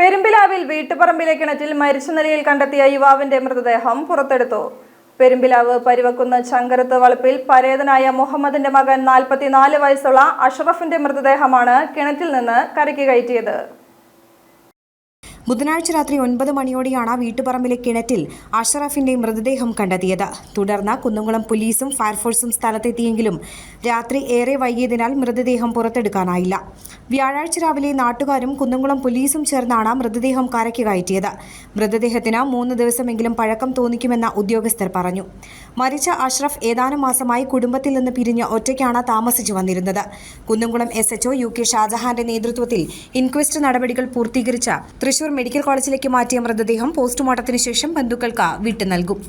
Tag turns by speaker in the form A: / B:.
A: പെരുമ്പിലാവിൽ വീട്ടുപറമ്പിലെ കിണറ്റിൽ മരിച്ച നിലയിൽ കണ്ടെത്തിയ യുവാവിന്റെ മൃതദേഹം പുറത്തെടുത്തു. പെരുമ്പിലാവ് പരിവക്കുന്ന ചങ്കരത്ത് വളപ്പിൽ പരേതനായ മുഹമ്മദിന്റെ മകൻ നാൽപ്പത്തിനാല് വയസ്സുള്ള അഷറഫിന്റെ മൃതദേഹമാണ് കിണറ്റിൽ നിന്ന് കരയ്ക്ക് കയറ്റിയത്.
B: ബുധനാഴ്ച രാത്രി ഒൻപത് മണിയോടെയാണ് വീട്ടുപറമ്പിലെ കിണറ്റിൽ അഷറഫിന്റെ മൃതദേഹം കണ്ടെത്തിയത്. തുടർന്ന് കുന്നംകുളം പോലീസും ഫയർഫോഴ്സും സ്ഥലത്തെത്തിയെങ്കിലും രാത്രി ഏറെ വൈകിയതിനാൽ മൃതദേഹം പുറത്തെടുക്കാനായില്ല. വ്യാഴാഴ്ച രാവിലെ നാട്ടുകാരും കുന്നംകുളം പോലീസും ചേർന്നാണ് മൃതദേഹം കരയ്ക്ക് കയറ്റിയത്. മൃതദേഹത്തിന് മൂന്ന് ദിവസമെങ്കിലും പഴക്കം തോന്നിക്കുമെന്ന് ഉദ്യോഗസ്ഥർ പറഞ്ഞു. മരിച്ച അഷ്റഫ് ഏതാനും മാസമായി കുടുംബത്തിൽ നിന്ന് പിരിഞ്ഞ് ഒറ്റയ്ക്കാണ് താമസിച്ചു വന്നിരുന്നത്. Kunnamkulam S HO U K ഷാജഹാന്റെ നേതൃത്വത്തിൽ ഇൻക്വസ്റ്റ് നടപടികൾ പൂർത്തീകരിച്ച തൃശൂർ മെഡിക്കൽ കോളേജിലേക്ക് മാറ്റിയ മൃതദേഹം പോസ്റ്റ്മോർട്ടത്തിന് ശേഷം ബന്ധുക്കൾക്ക് വിട്ടു നൽകും